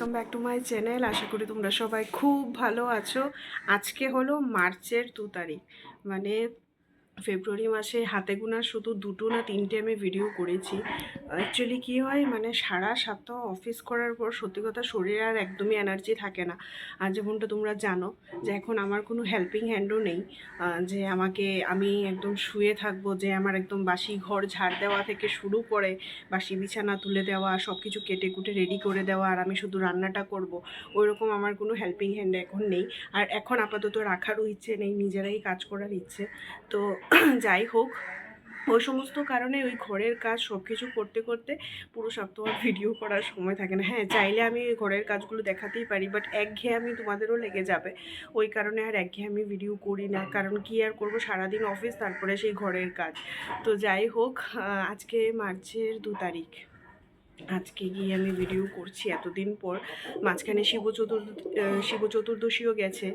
Welcome back to my channel আশা করি তোমরা সবাই খুব ভালো আছো। আজকে হলো মার্চের দু তারিখ। মানে ফেব্রুয়ারি মাসে হাতে গোনা শুধু দুটো না তিনটে আমি ভিডিও করেছি। অ্যাকচুয়ালি কী হয় মানে সারা সপ্তাহ অফিস করার পর সত্যি কথা শরীরে আর একদমই এনার্জি থাকে না। আর যেমনটা তোমরা জানো যে এখন আমার কোনো হেল্পিং হ্যান্ডও নেই। যে আমাকে আমি একদম শুয়ে থাকব, যে আমার একদম বাসি ঘর ঝাড় দেওয়া থেকে শুরু করে, বাসি বিছানা তুলে দেওয়া সব কিছু কেটে কুটে রেডি করে দেওয়া, আর আমি শুধু রান্নাটা করব, ওইরকম আমার কোনো হেল্পিং হ্যান্ড এখন নেই। আর এখন আপাতত রাখারও ইচ্ছে নেই, নিজেরাই কাজ করার ইচ্ছে। তো যাই হোক, ওই সমস্ত কারণে ওই ঘরের কাজ সব কিছু করতে করতে পুরো সপ্তাহ ভিডিও করার সময় থাকে না। হ্যাঁ চাইলে আমি ওই ঘরের কাজগুলো দেখাতেই পারি বাট একঘেয়ে আমি তোমাদেরও লেগে যাবে। ওই কারণে আর একঘেয়ে আমি ভিডিও করি না, কারণ কি আর করব? সারাদিন অফিস তারপরে সেই ঘরের কাজ। তো যাই হোক আজকে মার্চের দু তারিখ। আজকে গিয়ে আমি ভিডিও করছি এতদিন পর। মাঝখানে শিব চতুর্দ শিব চতুর্দশীও গেছে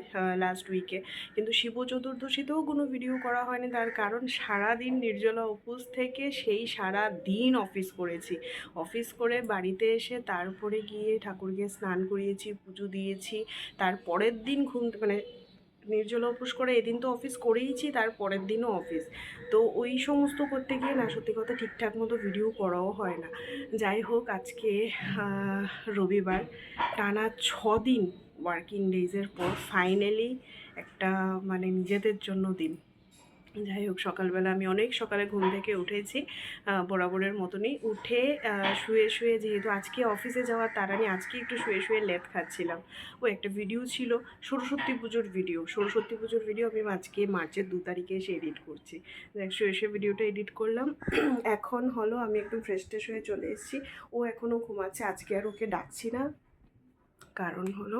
লাস্ট উইকে কিন্তু শিব চতুর্দশীতেও কোনো ভিডিও করা হয়নি। তার কারণ সারা দিন নির্জলা উপোস থেকে সেই সারা দিন অফিস করেছি। অফিস করে বাড়িতে এসে তারপরে গিয়ে ঠাকুরকে স্নান করিয়েছি, পুজো দিয়েছি। তার পরের দিন ঘুম মানে নির্জলা উপোস করে, এদিন তো অফিস করেইছি, তার পরের দিনও অফিস তো ওই সমস্ত করতে গিয়ে না, সত্যি কথা ঠিকঠাক মতো ভিডিও করাও হয় না। যাই হোক, আজকে রবিবার, টানা ছ দিন ওয়ার্কিং ডেজের পর ফাইনালি একটা মানে নিজেদের জন্য দিন। যাই হোক, সকালবেলা আমি অনেক সকালে ঘুম থেকে উঠেছি বরাবরের মতনই। উঠে শুয়ে শুয়ে যেহেতু আজকে অফিসে যাওয়ার তার আমি আজকে একটু শুয়ে শুয়ে লেট খাচ্ছিলাম। ও একটা ভিডিও ছিল, সরস্বতী পুজোর ভিডিও সরস্বতী পুজোর ভিডিও আমি আজকে মার্চের দু তারিখে এসে এডিট করছি। দেখ, শুয়ে শুয়ে ভিডিওটা এডিট করলাম। এখন হলো আমি একদম ফ্রেশ ট্রেশ হয়ে চলে এসেছি। ও এখনও ঘুমাচ্ছে, আজকে আর ওকে ডাকছি না। কারণ হলো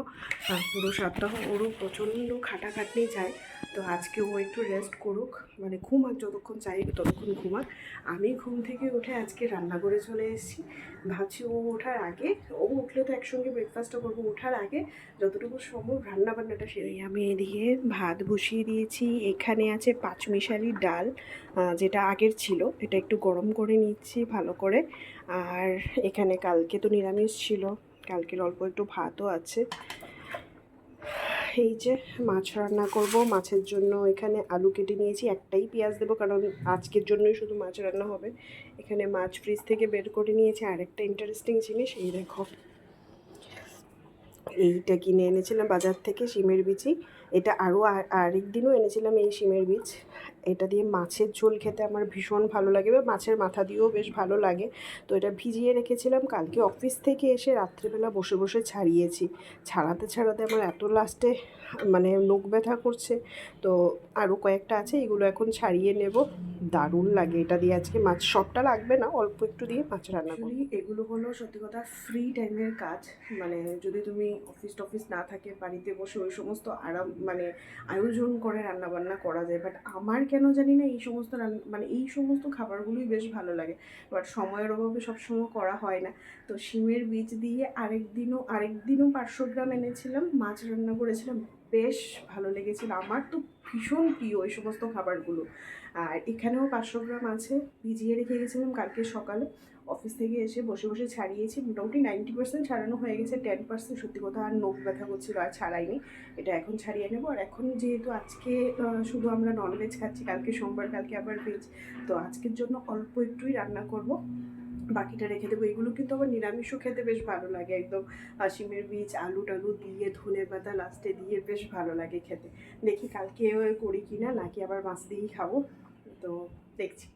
পুরো সপ্তাহ ওরও প্রচণ্ড খাটাখাটনি যায় তো আজকে ও একটু রেস্ট করুক মানে ঘুমাক, যতক্ষণ চাই ততক্ষণ ঘুমাক। আমি ঘুম থেকে উঠে আজকে রান্না করে চলে এসেছি। ভাবছি ও ওঠার আগে, ও উঠলে তো একসঙ্গে ব্রেকফাস্টটা করব। ওঠার আগে যতটুকু সম্ভব রান্না বান্নাটা সেরে আমি এদিকে ভাত বসিয়ে দিয়েছি। এখানে আছে পাঁচমিশালি ডাল যেটা আগের ছিল। এটা একটু গরম করে নিচ্ছি ভালো করে। আর এখানে কালকে তো নিরামিষ ছিল। কালকের অল্প একটু ভাতও আছে। এই যে মাছ রান্না করব, মাছের জন্য এখানে আলু কেটে নিয়েছি, একটাই পেঁয়াজ দেবো, কারণ আজকের জন্যই শুধু মাছ রান্না হবে। এখানে মাছ ফ্রিজ থেকে বের করে নিয়েছি আর একটা ইন্টারেস্টিং জিনিস, এই দেখো। এইটা কিনে এনেছিলাম বাজার থেকে, শিমের বিচি। এটা আরও আরেক দিনও এনেছিলাম এই শিমের বীজ। এটা দিয়ে মাছের ঝোল খেতে আমার ভীষণ ভালো লাগে বা মাছের মাথা দিয়েও বেশ ভালো লাগে। তো এটা ভিজিয়ে রেখেছিলাম, কালকে অফিস থেকে এসে রাত্রিবেলা বসে বসে ছাড়িয়েছি। ছাড়াতে ছাড়াতে আমার এত লাস্টে মানে নোক ব্যথা করছে। তো আরও কয়েকটা আছে, এগুলো এখন ছাড়িয়ে নেব। দারুণ লাগে এটা দিয়ে আজকে মাছ। সবটা লাগবে না, অল্প একটু দিয়ে মাছ রান্না করি এগুলো হলো সত্যি কথা ফ্রি টাইমের কাজ। মানে যদি তুমি অফিস টফিস না থাকে, বাড়িতে বসে ওই সমস্ত আরাম মানে আয়োজন করে রান্না বান্না করা যায়। বাট আমার কেন জানি না, এই সমস্ত রান্না মানে এই সমস্ত খাবারগুলোই বেশ ভালো লাগে। বাট সময়ের অভাবে সবসময় করা হয় না। তো শিমের বীজ দিয়ে আরেক দিনও আরেক দিনও পাঁচশো গ্রাম এনেছিলাম। মাছ রান্না করেছিলাম। বেশ ভালো লেগেছিল। আমার তো ভীষণ প্রিয় এই সমস্ত খাবারগুলো। আর এখানেও পাঁচশো গ্রাম আছে। ভিজিয়ে রেখে গেছিলাম কালকে সকালে। অফিস থেকে এসে বসে বসে ছাড়িয়েছি। মোটামুটি নাইনটি পার্সেন্ট ছাড়ানো হয়ে গেছে টেন পার্সেন্ট সত্যি কথা আর নোখ ব্যথা করছিল, আর ছাড়াইনি। এটা এখন ছাড়িয়ে নেব। আর এখন যেহেতু আজকে শুধু আমরা ননভেজ খাচ্ছি, কালকে সোমবার, কালকে আবার ভেজ তো আজকের জন্য অল্প একটুই রান্না করব। বাকিটা রেখে দেবো। এগুলো কিন্তু আবার নিরামিষও খেতে বেশ ভালো লাগে একদম। শিমের বীজ, আলু টালু দিয়ে, ধনে পাতা লাস্টে দিয়ে বেশ ভালো লাগে খেতে। দেখি কালকে করি কি না নাকি আবার মাছ দিয়েই খাব। তো দেখছি।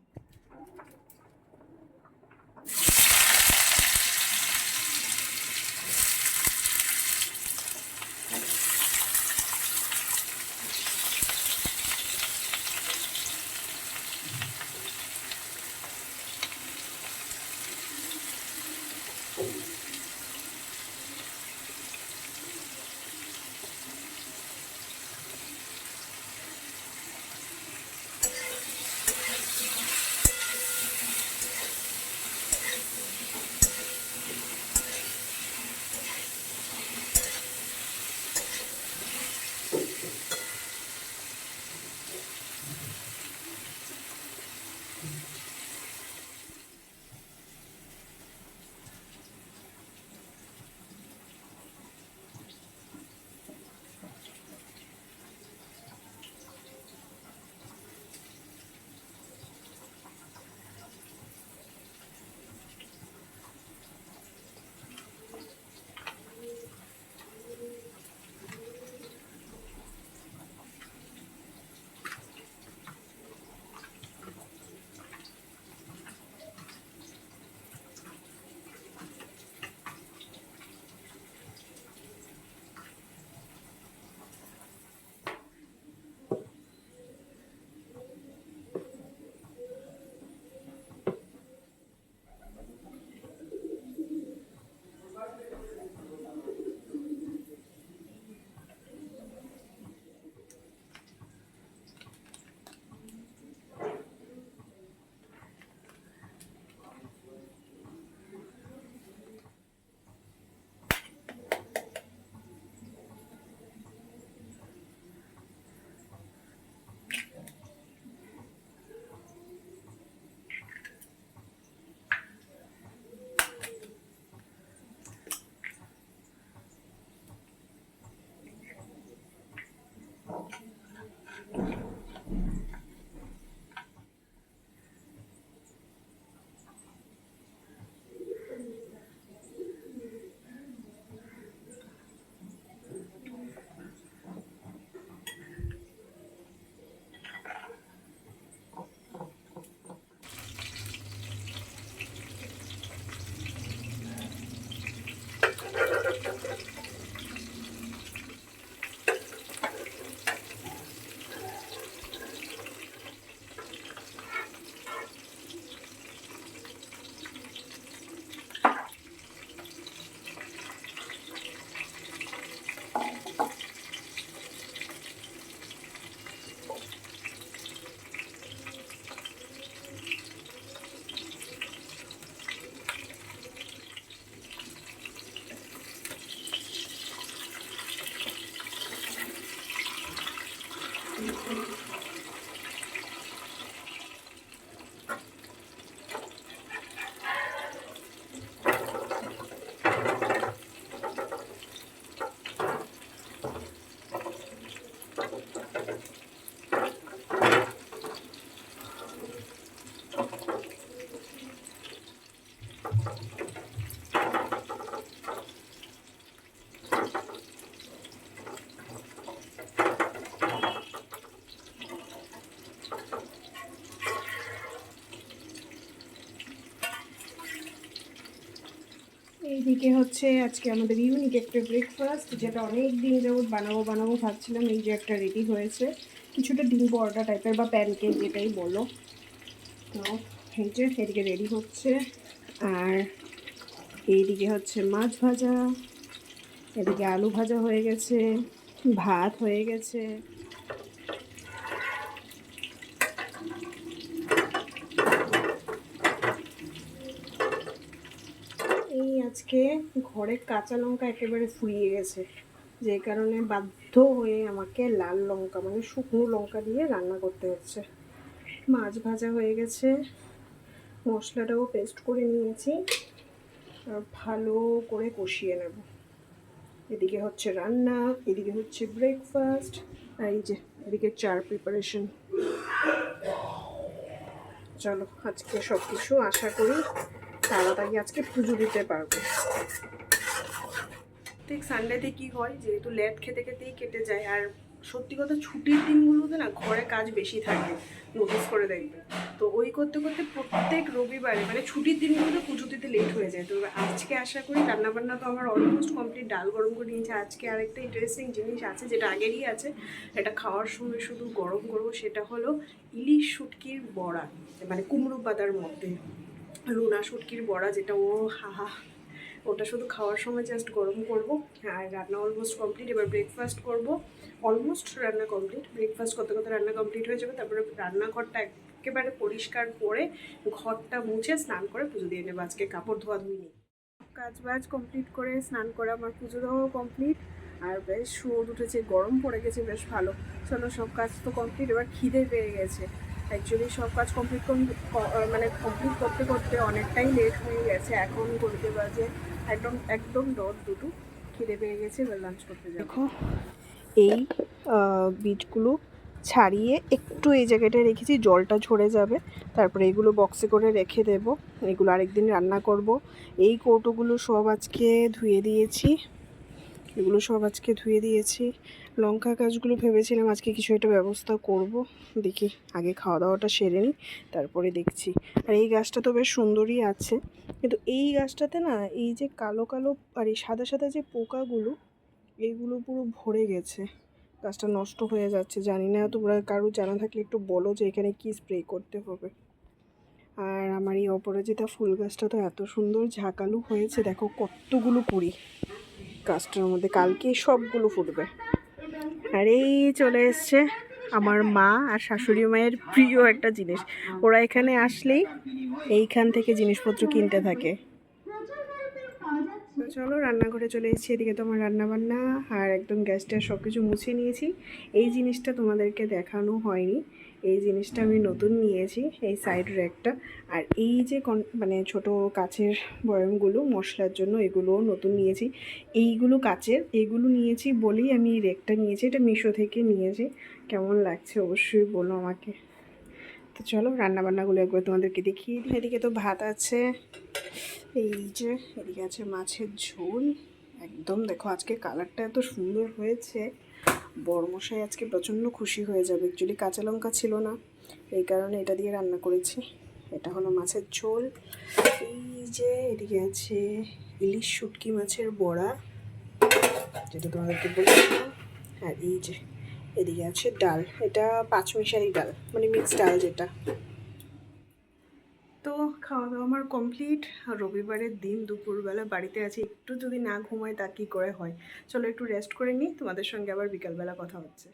এইদিকে হচ্ছে, আজকে আমাদের ইউনিক একটা ব্রেকফাস্ট যেটা অনেক দিন যাবত বানাবো বানাবো ভাবছিলাম, এই যে একটা রেডি হয়েছে। কিছুটা ডিম পরোটা টাইপের বা প্যানকেক যেটাই বলো। তো এই যে, এদিকে রেডি হচ্ছে। আর এইদিকে হচ্ছে মাছ ভাজা, এদিকে আলু ভাজা হয়ে গেছে, ভাত হয়ে গেছে এই আজকে ঘরে কাঁচা লঙ্কা একেবারে ফুরিয়ে গেছে। যে কারণে বাধ্য হয়ে আমাকে লাল লঙ্কা মানে শুকনো লঙ্কা দিয়ে রান্না করতে হচ্ছে। মাছ ভাজা হয়ে গেছে। মশলাটাও পেস্ট করে নিয়েছি। আর ভালো করে কষিয়ে নেব। এদিকে হচ্ছে রান্না, এদিকে হচ্ছে ব্রেকফাস্ট আর এই যে এদিকে চার প্রিপারেশন চলো, আজকে সব কিছু আশা করি তাড়াতাড়ি আজকে পুজো দিতে পারব। ঠিক সানডেতে কি হয়, যেহেতু লেট খেতে খেতেই কেটে যায়, আর সত্যি কথা ছুটির দিনগুলোতে না ঘরে কাজ বেশি থাকে নোটিস করে দেখবে। তো ওই করতে করতে প্রত্যেক রবিবারে মানে ছুটির দিনগুলোতে পুজো দিতে লেট হয়ে যায়। তো আজকে আশা করি রান্নাবান্না তো আমার অলমোস্ট কমপ্লিট ডাল গরম করে নিয়েছে। আজকে আরেকটা ইন্টারেস্টিং জিনিস আছে, যেটা আগেরই আছে এটা খাওয়ার সময় শুধু গরম করব, সেটা হলো ইলিশ শুটকির বড়া মানে কুমড়ো পাতার মধ্যে। রুনা শুটকির বড়া যেটা, ও হাহা ওটা শুধু খাওয়ার সময় জাস্ট গরম করব আর রান্না অলমোস্ট কমপ্লিট এবার ব্রেকফাস্ট করব। অলমোস্ট রান্না কমপ্লিট ব্রেকফাস্ট করতে করতে রান্না কমপ্লিট হয়ে যাবে, তারপরে রান্নাঘরটা একেবারে পরিষ্কার করে ঘরটা মুছে স্নান করে পুজো দিয়ে নেব। আজকে কাপড় ধোয়া ধুই নেই কাজ বাজ কমপ্লিট করে স্নান করে আমার পুজো দেওয়াও কমপ্লিট আর বেশ রোদ উঠেছে, গরম পড়ে গেছে, বেশ ভালো। চলো সব কাজ তো কমপ্লিট এবার খিদে পেয়ে গেছে। অ্যাকচুয়ালি সব কাজ কমপ্লিট মানে কমপ্লিট করতে করতে অনেকটাই লেট হয়ে গেছে। এখন করতে বাজে একদম একদম ডট দুটো। খিদে পেয়ে গেছে, এবার লাঞ্চ করতে দেখো, এই বিটগুলো ছাড়িয়ে একটু এই জায়গাটায় রেখেছি, জলটা ঝরে যাবে। তারপরে এগুলো বক্সে করে রেখে দেব। এগুলো আরেকদিন রান্না করব। এই কৌটোগুলো সব আজকে ধুয়ে দিয়েছি। এগুলো সব আজকে ধুয়ে দিয়েছি। লঙ্কা গাছগুলো ভেবেছিলাম আজকে কিছু একটা ব্যবস্থা করব। দেখি, আগে খাওয়া দাওয়াটা সেরে নিই, তারপরে দেখছি। আর এই গাছটা তো বেশ সুন্দরই আছে। কিন্তু এই গাছটাতে না, এই যে কালো কালো আর এই সাদা সাদা যে পোকাগুলো এইগুলো পুরো ভরে গেছে। গাছটা নষ্ট হয়ে যাচ্ছে, জানি না, তোমরা কারও জানা থাকলে একটু বলো যে এখানে কি স্প্রে করতে হবে। আর আমার এই অপরাজিতা ফুল গাছটা তো এত সুন্দর ঝাঁকালু হয়েছে, দেখো কতগুলো কুড়ি গাছটার মধ্যে কালকে সবগুলো ফুটবে। আর এই চলে এসছে আমার মা আর শাশুড়ি মায়ের প্রিয় একটা জিনিস। ওরা এখানে আসলেই এইখান থেকে জিনিসপত্র কিনতে থাকে। চলো রান্নাঘরে চলে এসেছি, এদিকে তোমার রান্নাবান্না আর একদম গ্যাসটা সব কিছু মুছে নিয়েছি। এই জিনিসটা তোমাদেরকে দেখানো হয়নি। এই জিনিসটা আমি নতুন নিয়েছি, এই সাইড র্যাকটা আর এই যে মানে ছোট কাচের বয়মগুলো, মশলার জন্য এগুলোও নতুন নিয়েছি। এইগুলো কাচের, এগুলো নিয়েছি বলেই আমি রেকটা নিয়েছি। এটা মিশো থেকে নিয়েছি। কেমন লাগছে অবশ্যই বলো আমাকে। তো চলো, রান্নাবান্নাগুলো একবার তোমাদেরকে দেখিয়ে দিই। এদিকে তো ভাত আছে, এই যে এদিকে আছে মাছের ঝোল। একদম দেখো, আজকে কালারটা এত সুন্দর হয়েছে। বড়মশাই আজকে প্রচণ্ড খুশি হয়ে যাবে। অ্যাকচুয়ালি কাঁচা লঙ্কা ছিল না, এই কারণে এটা দিয়ে রান্না করেছি। এটা হলো মাছের ঝোল। এই যে এদিকে আছে ইলিশ শুটকি মাছের বড়া। যেটা তোমাদেরকে বলেছিলাম। আর এই যে এদিকে আছে ডাল। এটা পাঁচমিশালি ডাল মানে মিক্সড ডাল যেটা। তো খাওয়া দাওয়া আমার কমপ্লিট রবিবারের দিন দুপুরবেলা বাড়িতে আছি, একটু যদি না ঘুমায় তা কী করে হয়? চলো একটু রেস্ট করে নিই, তোমাদের সঙ্গে আবার বিকালবেলা কথা হচ্ছে।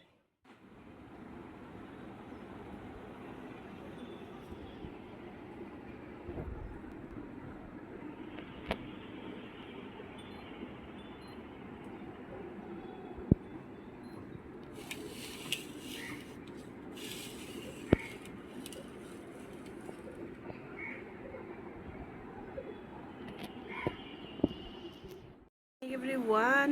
এভরিওয়ান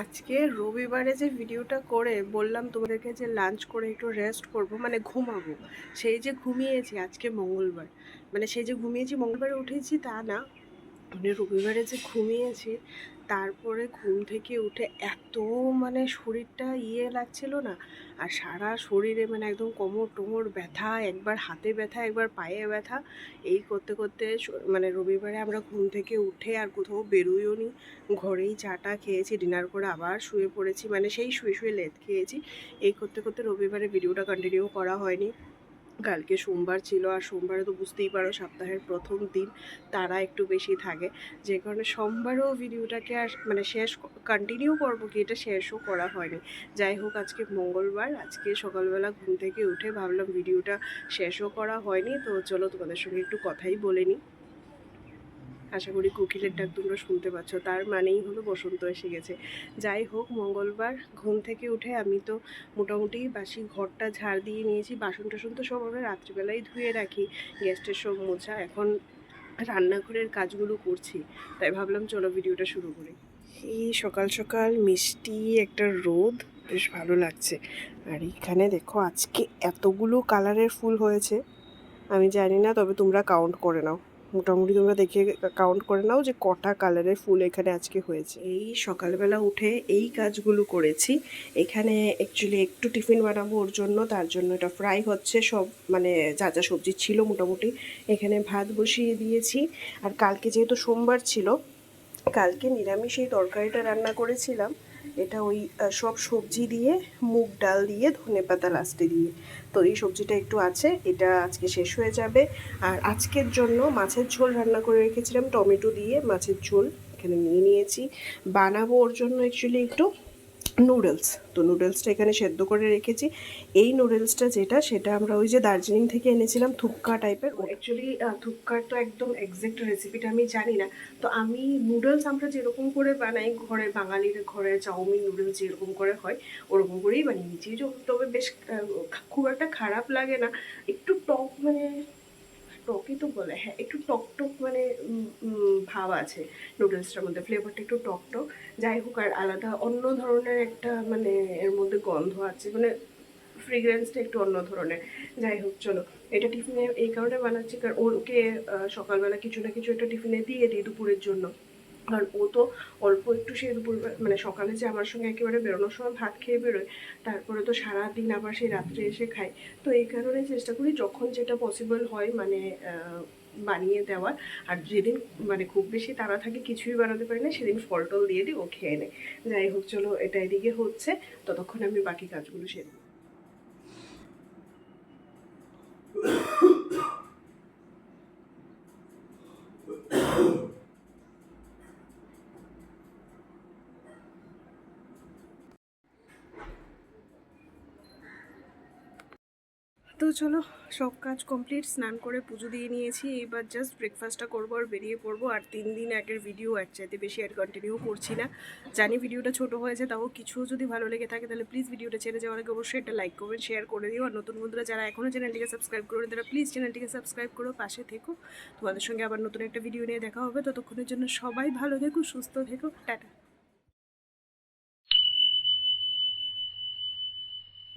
আজকে রবিবারে যে ভিডিওটা করে বললাম তোমাদেরকে যে লাঞ্চ করে একটু রেস্ট করব মানে ঘুমাবো। সেই যে ঘুমিয়েছি আজকে মঙ্গলবার। মানে সেই যে ঘুমিয়েছি, মঙ্গলবারে উঠেছি তা না মানে রবিবারে যে ঘুমিয়েছি তারপরে ঘুম থেকে উঠে এত মানে শরীরটা ইয়ে লাগছিল না, আর সারা শরীরে মানে একদম কোমর টোমর ব্যথা, একবার হাতে ব্যথা, একবার পায়ে ব্যথা, এই করতে করতে মানে রবিবারে আমরা ঘুম থেকে উঠে আর কোথাও বেরোইও নি। ঘরেই চাটা খেয়েছি, ডিনার করে আবার শুয়ে পড়েছি মানে সেই শুয়ে শুয়ে লেদ খেয়েছি। এই করতে করতে রবিবারে ভিডিওটা কন্টিনিউ করা হয়নি। কালকে সোমবার ছিল আর সোমবারে তো বুঝতেই পারো সপ্তাহের প্রথম দিন তারা একটু বেশি থাকে। যে কারণে সোমবারও ভিডিওটাকে আর মানে শেষ কন্টিনিউ করব কি এটা শেষও করা হয়নি। যাই হোক, আজকে মঙ্গলবার, আজকে সকালবেলা ঘুম থেকে উঠে ভাবলাম ভিডিওটা শেষও করা হয়নি। তো চলো তোমাদের সঙ্গে একটু কথাই বলে নিই। আশা করি কোকিলের ডাক তোমরা শুনতে পাচ্ছ। তার মানেই হলো বসন্ত এসে গেছে। যাই হোক, মঙ্গলবার ঘুম থেকে উঠে আমি তো মোটামুটি বাসি ঘরটা ঝাড় দিয়ে নিয়েছি। বাসন টাসন তো সব আমরা রাত্রিবেলাই ধুয়ে রাখি। গ্যাসটের সব মোছা। এখন রান্নাঘরের কাজগুলো করছি। তাই ভাবলাম চলো ভিডিওটা শুরু করি। এই সকাল সকাল মিষ্টি একটা রোদ। বেশ ভালো লাগছে। আর এখানে দেখো, আজকে এতগুলো কালারের ফুল হয়েছে। আমি জানি না, তবে তোমরা কাউন্ট করে নাও। মোটামুটি তোমরা দেখে কাউন্ট করে নাও যে কটা কালারের ফুল এখানে আজকে হয়েছে। এই সকালবেলা উঠে এই কাজগুলো করেছি। এখানে অ্যাকচুয়ালি একটু টিফিন বানাবো ওর জন্য, তার জন্য এটা ফ্রাই হচ্ছে, সব মানে যা যা সবজি ছিল মোটামুটি এখানে ভাত বসিয়ে দিয়েছি। আর কালকে যেহেতু সোমবার ছিল, কালকে নিরামিষ এই তরকারিটা রান্না করেছিলাম। এটা ওই সব সবজি দিয়ে, মুগ ডাল দিয়ে, ধনে পাতা লাস্টে দিয়ে। তো এই সবজিটা একটু আছে, এটা আজকে শেষ হয়ে যাবে। আর আজকের জন্য মাছের ঝোল রান্না করে রেখেছিলাম, টমেটো দিয়ে মাছের ঝোল এখানে নিয়ে নিয়েছি। বানাবো ওর জন্য অ্যাকচুয়ালি একটু। নুডলস তো নুডলসটা এখানে সেদ্ধ করে রেখেছি। এই নুডলসটা যেটা, সেটা আমরা ওই যে দার্জিলিং থেকে এনেছিলাম থুপকা টাইপের। অ্যাকচুয়ালি থুপকার তো একদম এক্সাক্ট রেসিপিটা আমি জানি না। তো আমি নুডলস আমরা যেরকম করে বানাই, ঘরে বাঙালির ঘরে চাউমিন নুডলস যেরকম করে হয়, ওরকম করেই বানিয়ে তবে বেশ খুব একটা খারাপ লাগে না। একটু টক মানে টকই তো বলে হ্যাঁ একটু টক টক মানে ভাব আছে নুডলসটার মধ্যে, ফ্লেভারটা একটু টক টক। যাই হোক, আর আলাদা অন্য ধরনের একটা মানে এর মধ্যে গন্ধ আছে মানে ফ্রিগ্রেন্সটা একটু অন্য ধরনের। যাই হোক, চলো, এটা টিফিনে এই কারণে বানাচ্ছি, কারণ ওকে সকালবেলা কিছু না কিছু একটা টিফিনে দিয়ে দিই দুপুরের জন্য। কারণ ও তো অল্প একটু সে দুপুর মানে সকালে যে আমার সঙ্গে একেবারে বেরোনোর সময় ভাত খেয়ে বেরোয়, তারপরে তো সারাদিন আবার সেই রাত্রে এসে খায়। তো এই কারণে চেষ্টা করি যখন যেটা পসিবল হয় মানে বানিয়ে দেওয়ার। আর যেদিন মানে খুব বেশি তাড়া থাকে কিছুই বানাতে পারি না, সেদিন ফল টল দিয়ে দিই, ও খেয়ে নেয়। যাই হোক, চলো এটা এদিকে হচ্ছে। ততক্ষণ আমি বাকি কাজগুলো সেরে তো চলো, সব কাজ কমপ্লিট স্নান করে পুজো দিয়ে নিয়েছি। এবার জাস্ট ব্রেকফাস্টটা করব আর বেরিয়ে পড়ব। আর তিন দিন আগের ভিডিও এক চাইতে বেশি আর কন্টিনিউ করছি না। জানি ভিডিওটা ছোট হয়েছে, তাও কিছু যদি ভালো লেগে থাকে, তাহলে প্লিজ ভিডিওটা ছেড়ে যাওয়ার আগে অবশ্যই একটা লাইক করবেন শেয়ার করে দিও। আর নতুন বন্ধুরা যারা এখনও চ্যানেলটিকে সাবস্ক্রাইব করবেন তারা প্লিজ চ্যানেলটিকে সাবস্ক্রাইব করো, পাশে থেকো। তোমাদের সঙ্গে আবার নতুন একটা ভিডিও নিয়ে দেখা হবে। ততক্ষণের জন্য সবাই ভালো থেকো, সুস্থ থেকো। টাটা।